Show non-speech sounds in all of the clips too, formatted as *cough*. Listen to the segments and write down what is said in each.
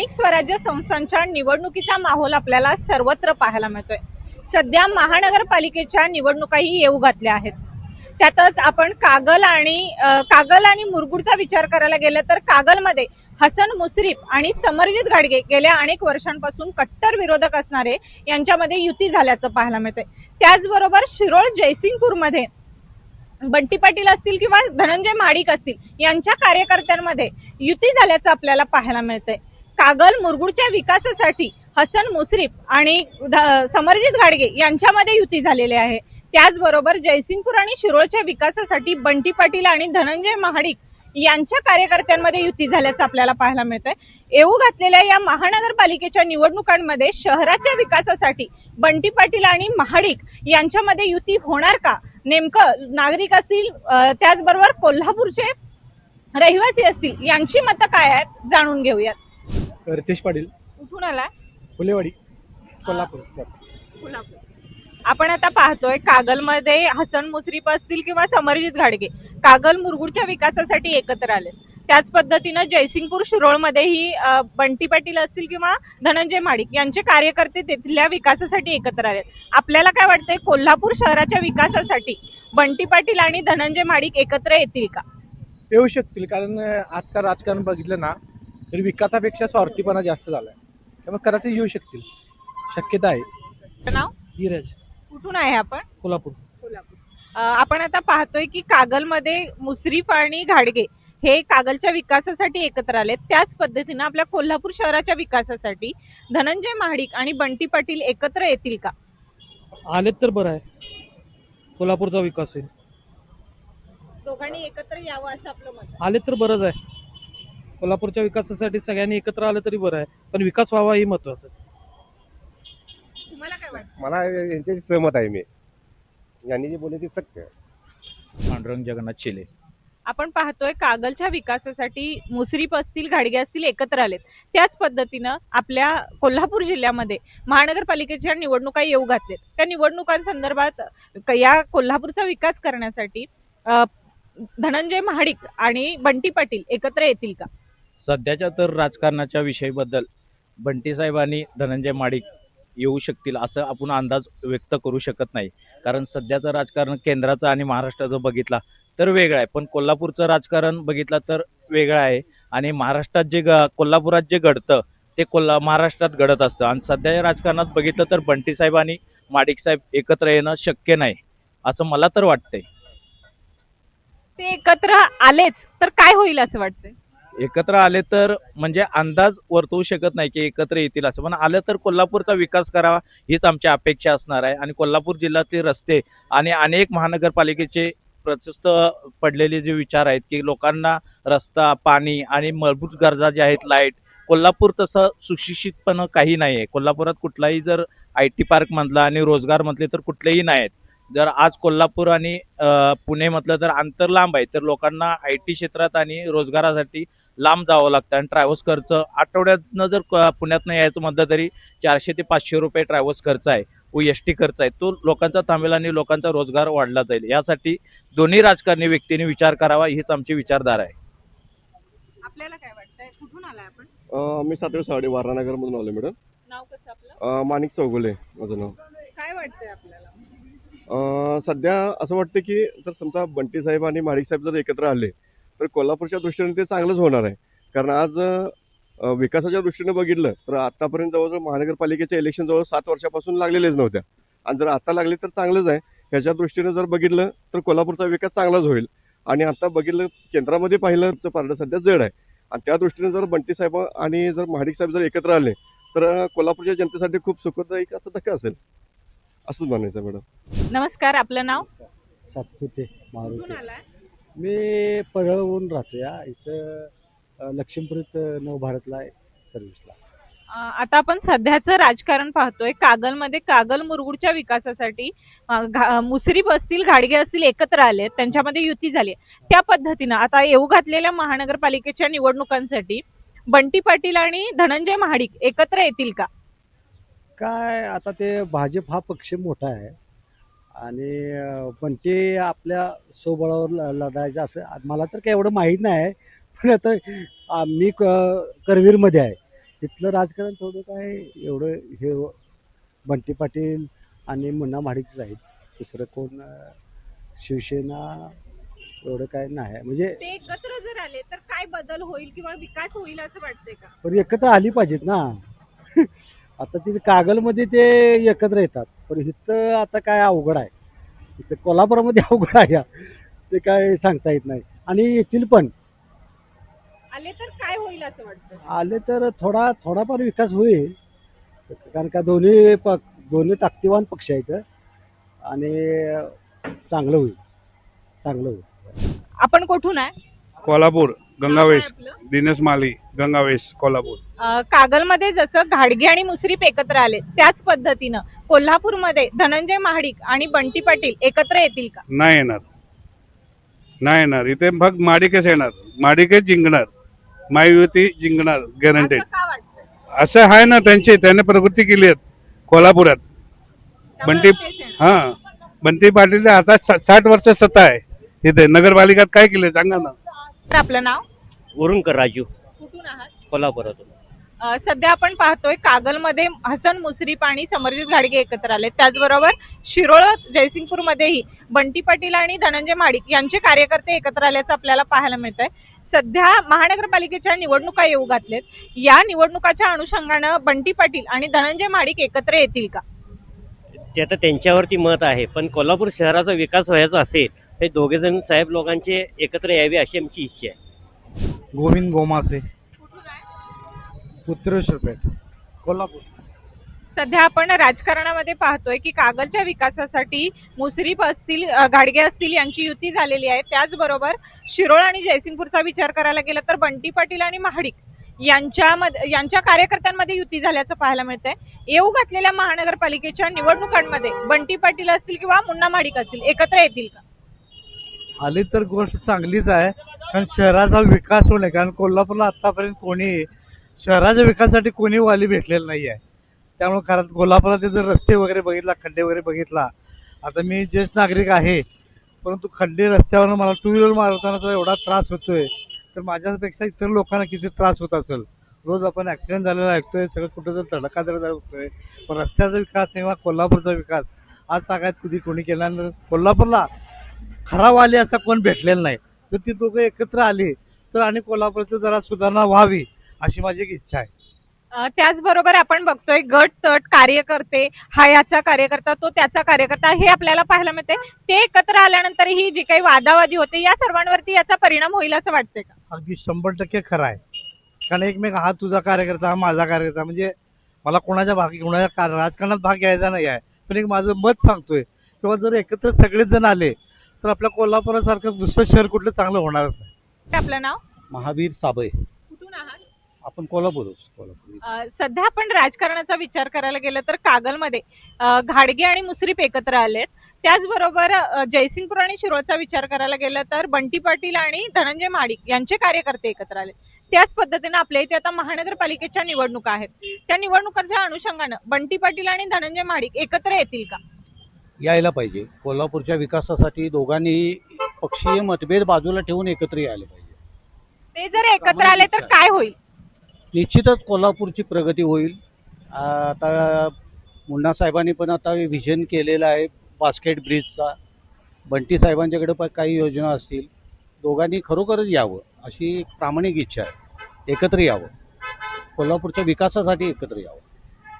स्थानिक स्वराज्य संस्थांच्या निवडणुकीचा माहोल आपल्याला सर्वत्र पाहायला मिळतोय. सध्या महानगरपालिकेच्या निवडणुकाही येऊ घातल्या आहेत. त्यातच आपण कागल आणि कागल आणि मुरगुडचा विचार करायला गेलं तर कागलमध्ये हसन मुश्रीफ आणि समरजित गाडगे गेल्या अनेक वर्षांपासून कट्टर विरोधक असणारे यांच्यामध्ये युती झाल्याचं पाहायला मिळतंय. त्याचबरोबर शिरोळ जयसिंगपूरमध्ये बंटी पाटील असतील किंवा धनंजय माडिक असतील यांच्या कार्यकर्त्यांमध्ये युती झाल्याचं आपल्याला पाहायला मिळतंय. कागल मुरगुडच्या विकासासाठी हसन मुश्रीफ आणि समरजित गाडगे यांच्यामध्ये युती झालेली आहे. त्याचबरोबर जयसिंगपूर आणि शिरोळच्या विकासासाठी बंटी पाटील आणि धनंजय महाडिक यांच्या कार्यकर्त्यांमध्ये युती झाल्याचं आपल्याला पाहायला मिळतंय. येऊ घातलेल्या या महानगरपालिकेच्या निवडणुकांमध्ये शहराच्या विकासासाठी बंटी पाटील आणि महाडिक यांच्यामध्ये युती होणार का? नेमकं नागरिक असतील त्याचबरोबर कोल्हापूरचे रहिवासी असतील यांची मतं काय आहेत? जाणून घेऊयात. रितेश पाटील. कुठून आलाय? फुलेवाडी कोल्हापूर. कोल्हापूर. आपण आता पाहतोय कागलमध्ये हसन मुश्रीफ असतील किंवा समरजित घाडगे कागल मुरगुडच्या विकासासाठी एकत्र आले. त्याच पद्धतीनं जयसिंगपूर शिरोळमध्येही बंटी पाटील असतील किंवा धनंजय माडिक यांचे कार्यकर्ते तिथल्या विकासासाठी एकत्र आले. आपल्याला काय वाटतंय कोल्हापूर शहराच्या विकासासाठी बंटी पाटील आणि धनंजय माडिक एकत्र येतील का? येऊ शकतील कारण आजकाल राजकारण बघितलं ना तरी विकासापेक्षा स्वार्थीपणा जास्त झालाय. त्यामुळे कदाचित येऊ शकतील. शक्यता आहे. नाव? धीरज. कुठून आहे आपण कोल्हापूर. अ, आपण आता पाहतोय की कागलमध्ये मुश्रीफ आणि घाडगे हे कागलच्या विकासासाठी एकत्र आले. त्याच पद्धतीनं आपल्या कोल्हापूर शहराच्या विकासासाठी धनंजय महाडिक आणि बंटी पाटील एकत्र येतील का? आलेत तर बरं आहे. कोल्हापूरचा विकास होईल. दोघांनी एकत्र यावं असं आपलं मत आहे. आलेत तर बरंच आहे. कोल्हापूरच्या विकासासाठी सगळ्यांनी एकत्र आलं तरी बरं आहे पण विकास व्हावा ही महत्वाचं आहे. तुम्हाला काय वाटतं? मला यांचे सहमत आहे मी. यांनी जे बोलले ते सत्य आहे. पांडुरंग जगन्नाथ शेले. आपण पाहतोय कागलच्या विकासासाठी मुश्रीफ असतील घाडगे असतील एकत्र आलेत. त्याच पद्धतीनं आपल्या कोल्हापूर जिल्ह्यामध्ये महानगरपालिकेच्या निवडणुका येऊ घातलेत. त्या निवडणुकांसंदर्भात क- या कोल्हापूरचा विकास करण्यासाठी अ, धनंजय महाडिक आणि बंटी पाटील एकत्र येतील का? सध्याच्या तर राजकारणाच्या विषयीबद्दल बंटी साहेब आणि धनंजय माडिक येऊ शकतील असं आपण अंदाज व्यक्त करू शकत नाही. कारण सध्याचं राजकारण केंद्राचं आणि महाराष्ट्राचं बघितला तर वेगळं आहे. पण कोल्हापूरचं राजकारण बघितलं तर वेगळं आहे. आणि महाराष्ट्रात जे कोल्हापुरात जे घडतं ते कोल्हा महाराष्ट्रात घडत असतं. आणि सध्याच्या राजकारणात बघितलं तर बंटी साहेब आणि माडिक साहेब एकत्र येणं शक्य नाही असं मला तर वाटतंय. ते एकत्र आलेच तर काय होईल असं वाटतंय? एकत्र आले तर म्हणजे अंदाज वर्तवू शकत नाही की एकत्र येतील असं. पण आलं तर कोल्हापूरचा विकास करावा हीच आमची अपेक्षा असणार आहे. आणि कोल्हापूर जिल्ह्यातले रस्ते आणि अनेक महानगरपालिकेचे प्रशस्त पडलेले जे विचार आहेत की लोकांना रस्ता पाणी आणि मूलभूत गरजा ज्या आहेत लाइट कोल्हापूर तसं सुशिक्षितपणं काही नाही आहे कोल्हापुरात कुठलाही जर आय टी पार्क म्हटला आणि रोजगार म्हटले तर कुठलेही नाही आहेत जर आज कोल्हापूर आणि पुणे म्हटलं तर अंतर लांब आहे तर लोकांना आय टी क्षेत्रात आणि रोजगारासाठी लांब जावं लागतं. आणि ट्रॅव्हल्स खर्च आठवड्यातनं जर पुण्यातनं यायचं म्हटलं तरी चारशे ते पाचशे रुपये ट्रॅव्हल्स खर्च आहे. व एस टी खर्च आहे. तो लोकांचा थांबेल आणि लोकांचा रोजगार वाढला जाईल. यासाठी दोन्ही राजकारणी व्यक्तींनी विचार करावा हीच आमची विचारधारा आहे. आपल्याला काय वाटतंय? कुठून आलाय आपण? अं, मी सातवे सावडे वारणानगर मधून आलो मॅडम नाव कसं आपलं? अं, माणिक चौगुले माझं नाव. काय वाटतंय आपल्याला? अं, सध्या असं वाटतं की जर समजा बंटी साहेब आणि माणिक साहेब जर एकत्र आले तर कोल्हापूरच्या दृष्टीने ते चांगलंच होणार आहे. कारण आज विकासाच्या दृष्टीने बघितलं तर आतापर्यंत जवळजवळ महानगरपालिकेचे इलेक्शन जवळ सात वर्षापासून लागलेलेच नव्हत्या. आणि जर आता लागले तर चांगलंच आहे. ह्याच्या दृष्टीने जर बघितलं तर कोल्हापूरचा विकास चांगलाच होईल. आणि आता बघितलं केंद्रामध्ये पाहिलं तर पारडं सध्या जड आहे. आणि त्या दृष्टीने जर बंटी साहेब आणि जर महाडिक साहेब जर एकत्र आले तर कोल्हापूरच्या जनतेसाठी खूप सुखदायक असं धक्का असेल. असंच म्हणायचं मॅडम. नमस्कार आपलं नाव? सातपुते मी परळहून राहतो या. इथं अं, लक्ष्मीपुरीत अं, नवभारतला आहे सर्व्हिसला अं, आता आपण सध्याचं राजकारण पाहतोय. कागलमध्ये कागल मुरगुडच्या विकासासाठी अं, घा- मुश्रीफ असतील घाडगे असतील एकत्र आले. त्यांच्यामध्ये युती झाली. त्या पद्धतीनं आता येऊ घातलेल्या महानगरपालिकेच्या निवडणुकांसाठी बंटी पाटील आणि धनंजय महाडिक एकत्र येतील का? काय आता ते भाजप हा पक्ष मोठा आहे. आणि पण ते आपल्या सोबळावर ल- लढायचं असं मला तर काही एवढं माहीत नाही. पण आता क करवीरमध्ये आहे. तिथलं राजकारण थोडं काय एवढं हे व- बंटी पाटील आणि मुन्ना महाडिकच आहेत. दुसरं कोण शिवसेना एवढं काय नाही. आहे. म्हणजे एकत्र जर आले तर काय बदल होईल किंवा विकास होईल असं वाटतंय का? पण एकत्र आली पाहिजेत ना. आता तिथे कागलमध्ये ते एकत्र येतात. पण इथं आता काय अवघड आहे. इथं कोल्हापुरामध्ये *laughs* अवघड आहे. या. ते काय सांगता येत नाही. आणि येथील पण. आले तर काय होईल असं वाटतं? आले तर थोडा थोडाफार विकास होईल. कारण का दोन्ही प दोन्ही ताकदीवान पक्ष आहेत. आणि चांगलं होईल. चांगलं होईल. आपण कुठून आहे? कोल्हापूर. गंगावेश? दिनेश माली गंगावेश कोल्हापूर. कागलमध्ये जसं घाडगे आणि मुसरीप एकत्र आले त्याच पद्धतीनं कोल्हापूरमध्ये धनंजय महाडिक आणि बंटी पाटील एकत्र येतील का? नाही येणार. नाही येणार. इथे फक्त माडिकेच येणार. माडिकेच जिंकणार. महायुती जिंकणार गॅरंटेड असं का वाटतं असं आहे ना त्यांचे त्याने प्रवृत्ती केली आहेत कोल्हापुरात. त्यामुळे बंटी तेच येणार. हा. बंटी पाटील आता साठ वर्ष सत्ता आहे. इथे नगरपालिकात काय केले सांगा ना. तर आपलं नाव? वरुणकर राजू. कुठून आहात? कोल्हापुरातून. अ, सध्या आपण पाहतोय कागलमध्ये हसन मुसरीप आणि समरजित घाडगे एकत्र आले त्याचबरोबर शिरोळ जयसिंगपूरमध्येही बंटी पाटील आणि धनंजय माडिक यांचे कार्यकर्ते एकत्र आल्याचं आपल्याला पाहायला मिळतंय. सध्या महानगरपालिकेच्या निवडणुका येऊ घातलेत. या निवडणुकाच्या अनुषंगानं बंटी पाटील आणि धनंजय माडिक एकत्र येतील का? ते आता त्यांच्यावरती मत आहे पण कोल्हापूर शहराचा विकास व्हायचा असेल हे दोघे जण साहेब लोकांचे एकत्र यावे अशी आमची इच्छा आहे. गोविंद गोमासे. उत्तरेश्वर पेठ कोल्हापूर. सध्या आपण राजकारणामध्ये पाहतोय की कागलच्या विकासासाठी मुसरीफ असतील अ, घाडगे असतील यांची युती झालेली आहे. त्याचबरोबर शिरोळ आणि जयसिंगपूरचा विचार करायला गेला तर बंटी पाटील आणि महाडिक यांच्यामध्ये यांच्या कार्यकर्त्यांमध्ये युती झाल्याचं पाहायला मिळतंय. येऊ घातलेल्या महानगरपालिकेच्या निवडणुकांमध्ये बंटी पाटील असतील किंवा मुन्ना महाडिक असतील एकत्र येतील का? आली तर गोष्ट चांगलीच आहे. कारण शहराचा विकास होणे कारण कोल्हापूरला आतापर्यंत कोणी शहराच्या विकासासाठी कोणी वाली भेटलेलं नाही आहे. त्यामुळे कारण कोल्हापुरात जर रस्ते वगैरे बघितला खड्डे वगैरे बघितला आता मी ज्येष्ठ नागरिक आहे परंतु खड्डे रस्त्यावर मला टू व्हीलर मारताना एवढा त्रास होतोय. तर माझ्यापेक्षा इतर लोकांना किती त्रास होत असेल? रोज आपण ऍक्सिडेंट झालेला ऐकतोय सगळं कुठं जर तडका जर होतोय. पण रस्त्याचा विकास किंवा कोल्हापूरचा विकास आज तागायत कधी कोणी केला कोल्हापूरला खराब आले असा कोण भेटलेला नाही. तर ती दोघं एकत्र आली तर आणि कोल्हापूरची जरा सुधारणा व्हावी अशी माझी एक इच्छा आहे. त्याचबरोबर आपण बघतोय गट तट कार्यकर्ते हा याचा कार्यकर्ता तो त्याचा कार्यकर्ता हे आपल्याला पाहायला मिळते ते एकत्र आल्यानंतर ही जी काही वादावादी होते या सर्वांवरती याचा परिणाम होईल असं वाटतंय का? अगदी शंभर टक्के खरं आहे. कारण एकमेक हा तुझा कार्यकर्ता हा माझा कार्यकर्ता म्हणजे मला कोणाच्या भाग कोणाच्या राजकारणात भाग घ्यायचा नाही आहे. पण एक माझं मत सांगतोय किंवा जर एकत्र सगळेच जण आले तर आपल्या कोल्हापुरासारखं दुसरं शहर कुठलं चांगलं होणारच नाही. आपलं नाव? महावीर साबळे. कुठून आहात? आपण कोल्हापूर अ, सध्या आपण राजकारणाचा विचार करायला गेलं तर कागलमध्ये अ, घाडगे आणि मुसरीफ एकत्र आलेत. त्याचबरोबर अ, जयसिंगपूर आणि शिरोळचा विचार करायला गेलं तर बंटी पाटील आणि धनंजय माडिक यांचे कार्यकर्ते एकत्र आले त्याच पद्धतीने आपल्या इथे आता महानगरपालिकेच्या निवडणुका आहेत. त्या निवडणुकांच्या अनुषंगानं बंटी पाटील आणि धनंजय माडिक एकत्र येतील का? यायला पाहिजे. कोल्हापूरच्या विकासासाठी दोघांनी पक्षीय मतभेद बाजूला ठेवून एकत्र यायला पाहिजे. ते जर एकत्र आले तर काय होईल? निश्चितच कोल्हापूरची प्रगती होईल. आता मुन्ना साहेबांनी पण आता व्हिजन केलेलं आहे बास्केट ब्रिजचा बंटी साहेबांच्याकडे पण काही योजना असतील. दोघांनी खरोखरच यावं अशी एक प्रामाणिक इच्छा आहे. एकत्र यावं. कोल्हापूरच्या विकासासाठी एकत्र यावं.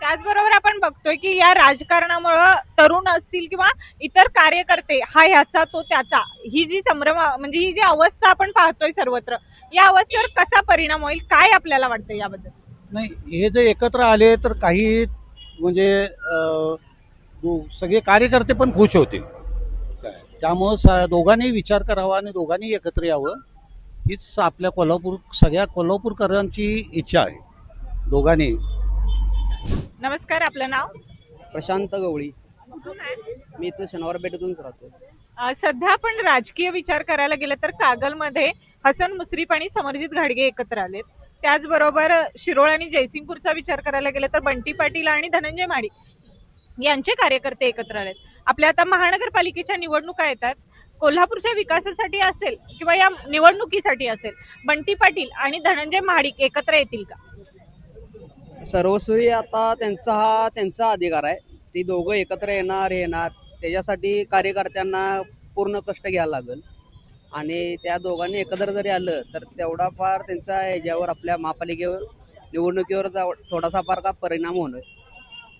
त्याचबरोबर आपण बघतोय की या राजकारणामुळं तरुण असतील किंवा इतर कार्यकर्ते हा ह्याचा तो त्याचा. ही जी संभ्रम म्हणजे ही जी अवस्था आपण पाहतोय सर्वत्र या अवस्थेवर कसा परिणाम होईल? काय आपल्याला वाटतं याबद्दल? नाही हे जर एकत्र आले तर काही म्हणजे अं, सगळे कार्यकर्ते पण खुश होतील. त्यामुळं दोघांनी विचार करावा आणि दोघांनी एकत्र यावं. हीच आपल्या कोल्हापूर सगळ्या कोल्हापूरकरांची इच्छा आहे. दोघांनी नमस्कार आपलं नाव? प्रशांत गवळी. कुठून आहे? मी इथं शनिवार पेठेतून राहतो. अं, सध्या आपण राजकीय विचार करायला गेलं तर कागलमध्ये हसन मुश्रीफ आणि समरजित घाडगे एकत्र आलेत. त्याचबरोबर शिरोळ आणि जयसिंगपूरचा विचार करायला गेलं तर बंटी पाटील आणि धनंजय माडी यांचे कार्यकर्ते एकत्र आलेत. आपल्या आता महानगरपालिकेच्या निवडणुका येतात. कोल्हापूरच्या विकासासाठी असेल किंवा या निवडणुकीसाठी असेल बंटी पाटील आणि धनंजय महाडिक एकत्र येतील का? सर्वस्वी आता त्यांचा हा त्यांचा अधिकार आहे. ती दोघं एकत्र येणार येणार. त्याच्यासाठी कार्यकर्त्यांना पूर्ण कष्ट घ्यायला लागेल. आणि त्या दोघांनी एकत्र जरी आलं तर तेवढा फार त्यांचा ह्याच्यावर आपल्या महापालिकेवर निवडणुकीवर थोडासा फार का परिणाम होणार.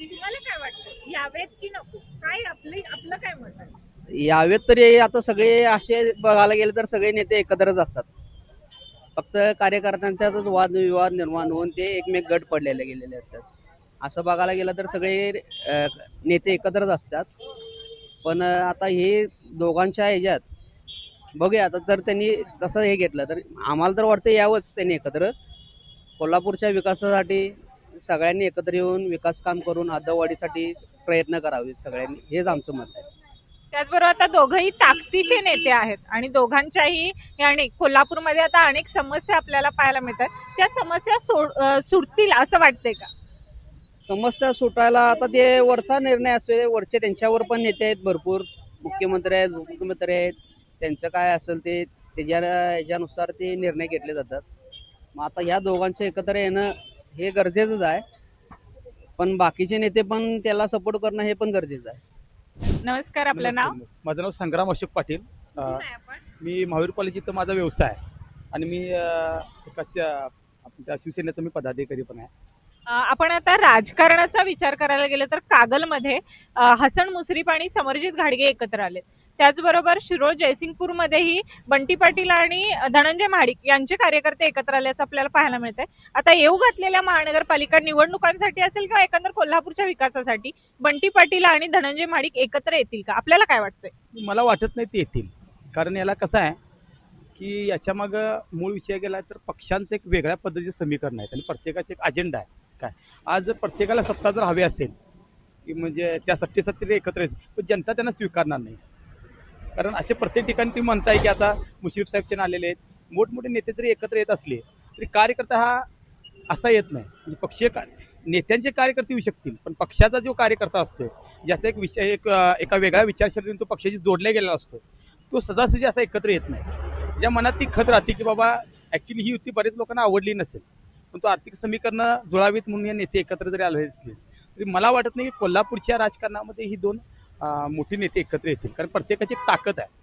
तुम्हाला काय वाटतं? यावेत की नको? काय आपले आपलं काय मत आहे? यावेत तरी आता सगळे असे बघायला गेले तर सगळे नेते एकत्रच असतात. फक्त कार्यकर्त्यांचाच वादविवाद निर्माण होऊन ते एकमेक गट पडलेले गेलेले असतात. असं बघायला गेलं तर सगळे अ, नेते एकत्रच असतात. पण अ, आता हे दोघांच्या ह्याच्यात बघूया आता जर त्यांनी तसं हे घेतलं तर आम्हाला तर वाटतं यावंच त्यांनी एकत्र. कोल्हापूरच्या विकासासाठी सगळ्यांनी एकत्र येऊन विकास काम करून हद्दवाढीसाठी प्रयत्न करावे सगळ्यांनी. हेच आमचं मत आहे. त्याचबरोबर आता दोघंही ताकदीचे नेते आहेत आणि दोघांच्याही आणि कोल्हापूरमध्ये आता अनेक समस्या आपल्याला पाहायला मिळतात. त्या समस्या सोड- सुटतील असं वाटतंय का? समस्या सुटायला आता ते वरचा निर्णय असतो वरचे त्यांच्यावर पण नेते आहेत भरपूर. मुख्यमंत्री आहेत उपमुख्यमंत्री आहेत. त्यांचं काय असेल ते त्याच्या ह्याच्यानुसार ते निर्णय घेतले जातात. मग आता ह्या दोघांचं एकत्र येणं हे गरजेचंच आहे. पण बाकीचे नेते पण त्याला सपोर्ट करणं हे पण गरजेचं आहे. नमस्कार आपलं नाव? माझं नाव संग्राम अशोक पाटील. अं, कुठून आहे आपण? मी महावीर कॉलेज इथं माझा व्यवसाय आहे. आणि मी अं, एका श- आपल्या शिवसेनेचा मी पदाधिकारी पण आहे. अं, आपण आता राजकारणाचा विचार करायला गेलं तर कागलमध्ये अं, हसन मुश्रीफ आणि समरजित घाडगे एकत्र आले त्याचबरोबर शिरोळ जयसिंगपूरमध्येही बंटी पाटील आणि धनंजय महाडिक यांचे कार्यकर्ते एकत्र आल्याचं आपल्याला पाहायला मिळतंय. आता येऊ घातलेल्या महानगरपालिका निवडणुकांसाठी असेल किंवा एकंदर कोल्हापूरच्या विकासासाठी बंटी पाटील आणि धनंजय महाडिक एकत्र येतील का? आपल्याला काय वाटतंय? मला वाटत नाही ते येतील. कारण याला कसं आहे की याच्या मग मूळ विषय गेला तर पक्षांचं एक वेगळ्या पद्धतीचं समीकरण आहे. आणि प्रत्येकाचा एक अजेंडा आहे. काय? आज जर प्रत्येकाला सत्ता जर हवी असेल की म्हणजे त्या सत्ते सत्तेला एकत्र येतील पण जनता त्यांना स्वीकारणार नाही. कारण असे प्रत्येक ठिकाणी तुम्ही म्हणताय की आता मुश्रीफ साहेबचे आलेले आहेत. मोठमोठे नेते जरी एकत्र येत असले तरी कार्यकर्ता हा असा येत नाही. म्हणजे पक्षीय का नेत्यांचे कार्यकर्ते येऊ शकतील पण पक्षाचा जो कार्यकर्ता असतो ज्याचा एक विषय एक एका वेगळ्या विचारशैलीतून तो पक्षाशी जोडला गेलेला असतो तो सहजासहजी असा एकत्र येत नाही. ज्या मनात ती खत राहते की बाबा ॲक्च्युली ही युती बरेच लोकांना आवडली नसेल पण तो आर्थिक समीकरणं जुळावीत म्हणून या नेते एकत्र जरी आले असले तरी मला वाटत नाही की कोल्हापूरच्या राजकारणामध्ये ही दोन मोठी नेते एकत्र येतील. कारण प्रत्येकाची ताकद आहे.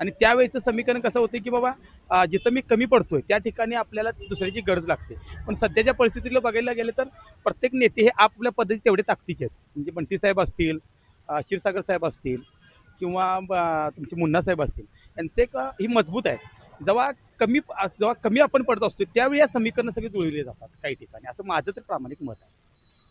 आणि त्यावेळेचं समीकरण कसं होतं की बाबा जिथं मी कमी पडतोय त्या ठिकाणी आपल्याला दुसऱ्याची गरज लागते. पण सध्याच्या परिस्थितीला बघायला गेलं तर प्रत्येक नेते हे आपल्या पद्धतीत तेवढे ताकदीचे आहेत. म्हणजे बंटी साहेब असतील क्षीरसागर साहेब असतील किंवा तुमचे मुन्ना साहेब असतील. यांचे एक ही मजबूत आहे. जेव्हा कमी जेव्हा कमी आपण पडत असतो त्यावेळी या समीकरणं सगळे जुळविली जातात काही ठिकाणी. असं माझं तर प्रामाणिक मत आहे.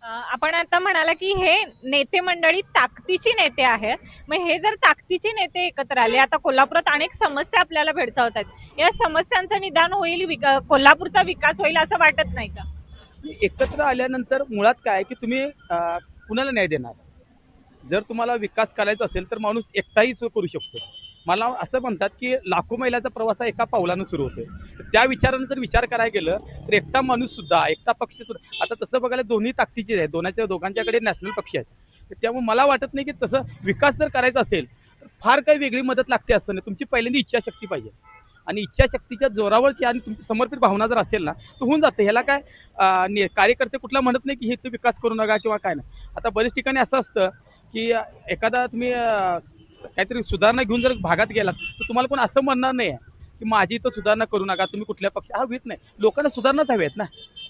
आपण आता म्हणाला की हे नेते मंडळी ताकदीची नेते आहेत. मग हे जर ताकदीचे नेते एकत्र आले आता कोल्हापुरात अनेक समस्या आपल्याला भेडसावत आहेत या समस्यांचं निदान होईल विका- कोल्हापूरचा विकास होईल असं वाटत नाही का? एकत्र आल्यानंतर मुळात काय की तुम्ही कुणाला न्याय देणार? जर तुम्हाला विकास करायचा असेल तर माणूस एकटाही करू शकतो. मला असं म्हणतात की लाखो मैलाचा प्रवास हा एका पावलानं सुरू होतोय. त्या विचारानं जर विचार करायला गेलं तर एकटा माणूस सुद्धा एकटा पक्ष सुद्धा आता तसं बघायला दोन्ही ताकदीचे आहेत. दोनाच्या दोघांच्याकडे नॅशनल पक्ष आहेत. तर त्यामुळे मला वाटत नाही की तसं विकास जर करायचा असेल तर फार काही वेगळी मदत लागते असं नाही. तुमची पहिल्यांदा इच्छाशक्ती पाहिजे. आणि इच्छाशक्तीच्या जोरावरची आणि तुमची समर्पित भावना जर असेल ना तर होऊन जातं. ह्याला काय कार्यकर्ते कुठला म्हणत नाही की हे तुम्ही विकास करू नका किंवा काय नाही. आता बरेच ठिकाणी असं असतं की एखादा तुम्ही काहीतरी सुधारणा घेऊन जर भागात गेलात तर तुम्हाला कोण असं म्हणणार नाही आहे की माझी इथं सुधारणा करू नका तुम्ही कुठल्या पक्ष हा होत नाही. लोकांना सुधारणाच हवी आहेत ना.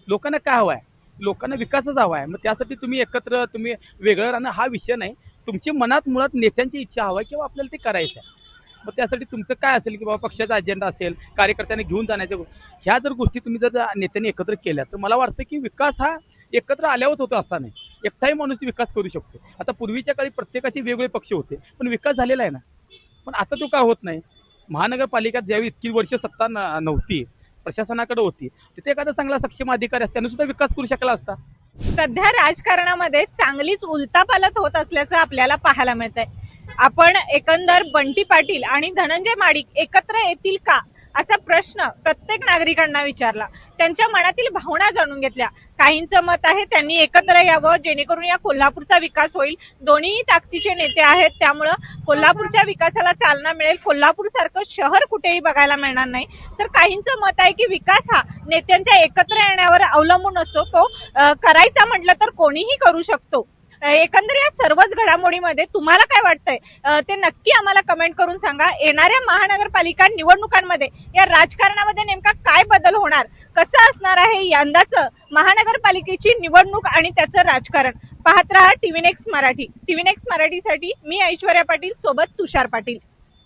लोकांना काय हवं आहे? लोकांना विकासच हवा आहे. मग त्यासाठी तुम्ही एकत्र तुम्ही वेगळं राहणं हा विषय नाही. तुमची मनात मुळात नेत्यांची इच्छा हवा आहे किंवा आपल्याला ते करायचं आहे. मग त्यासाठी तुमचं काय असेल की बाबा पक्षाचा अजेंडा असेल कार्यकर्त्यांनी घेऊन जाण्याच्या ह्या जर गोष्टी तुम्ही जर नेत्यांनी एकत्र केल्या तर मला वाटतं की विकास हा एकत्र आल्यावर होतं असा नाही. एकटाही माणूस विकास करू शकतो. आता पूर्वीच्या काळी प्रत्येकाचे वेगवेगळे पक्ष होते. पण विकास झालेला आहे ना. पण आता तो का होत नाही? महानगरपालिका ज्यावेळी इतकी वर्ष सत्ता नव्हती प्रशासनाकडे होती तिथे एखादा चांगला सक्षम अधिकारी असता सुद्धा विकास करू शकला असता. सध्या राजकारणामध्ये चांगलीच उलतापालत होत असल्याचं आपल्याला पाहायला मिळत आहे आपण एकंदर बंटी पाटील आणि धनंजय माडिक एकत्र येतील का? असा प्रश्न प्रत्येक नागरिकांना विचारला. त्यांच्या मनातील भावना जाणून घेतल्या. काहींचं मत आहे त्यांनी एकत्र यावं जेणेकरून या कोल्हापूरचा विकास होईल. दोन्ही ताकदीचे नेते आहेत त्यामुळं कोल्हापूरच्या विकासाला चालना मिळेल. कोल्हापूर सारखं शहर कुठेही बघायला मिळणार नाही. तर काहींचं मत आहे की विकास हा नेत्यांच्या एकत्र येण्यावर अवलंबून असतो. तो करायचा म्हटलं तर कोणीही करू शकतो. एकंदर या सर्वच घडामोडीमध्ये तुम्हाला काय वाटतंय? ते नक्की आम्हाला कमेंट करून सांगा. येणाऱ्या महानगरपालिका निवडणुकांमध्ये या राजकारणामध्ये नेमका काय बदल होणार? कसं असणार आहे यंदाचं महानगरपालिकेची निवडणूक आणि त्याचं राजकारण? पाहत रहा TV next Marathi. TV next मराठीसाठी मी ऐश्वर्या पाटील सोबत तुषार पाटील.